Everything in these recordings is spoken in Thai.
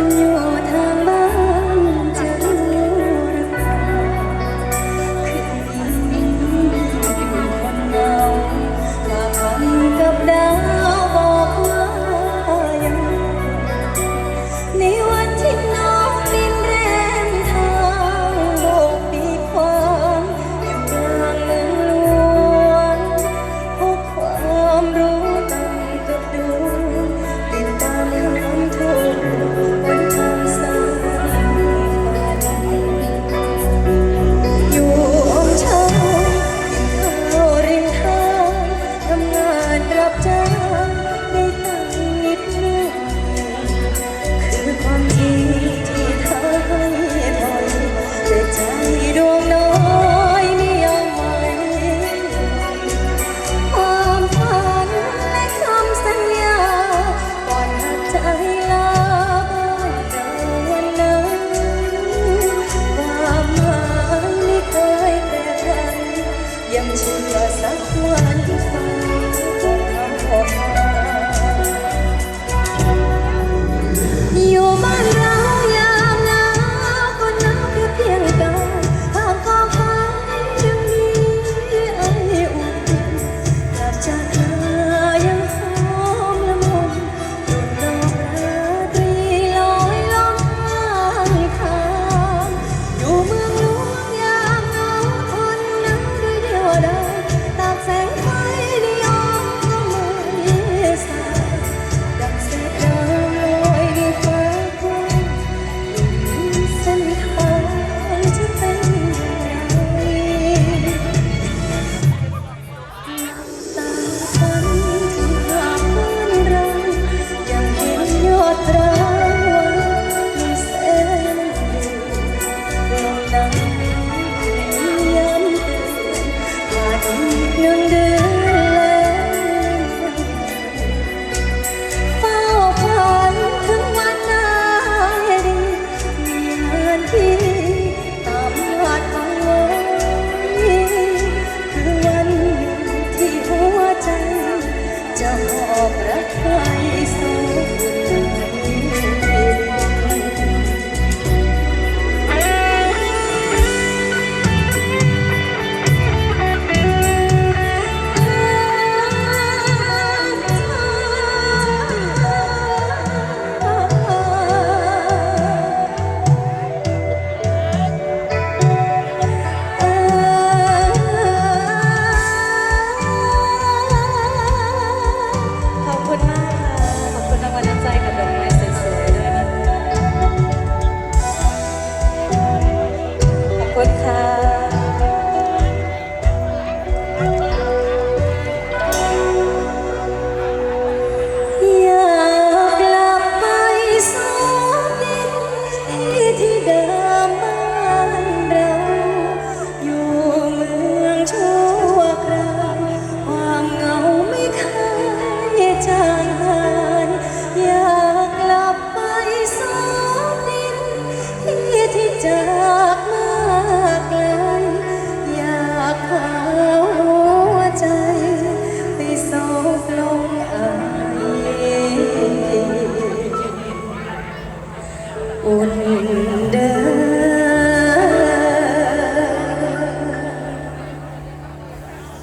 on you. Mencoba. 你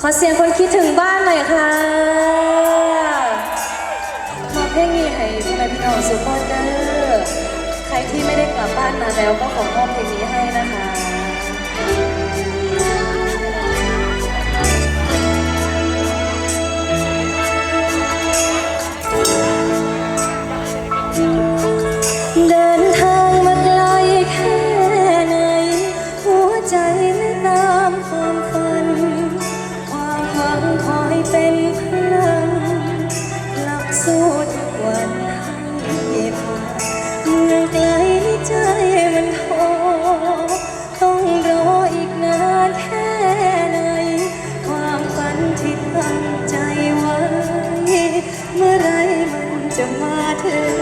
อเสียงคนคิดถึงบ้านหน่อยค่ะมาเพลงนี้ให้แม่พี่น้องซูเปอร์เดอร์ใครที่ไม่ได้กลับบ้านมาแล้วก็ขอมอบเพลงนี้ให้นะคะ matter.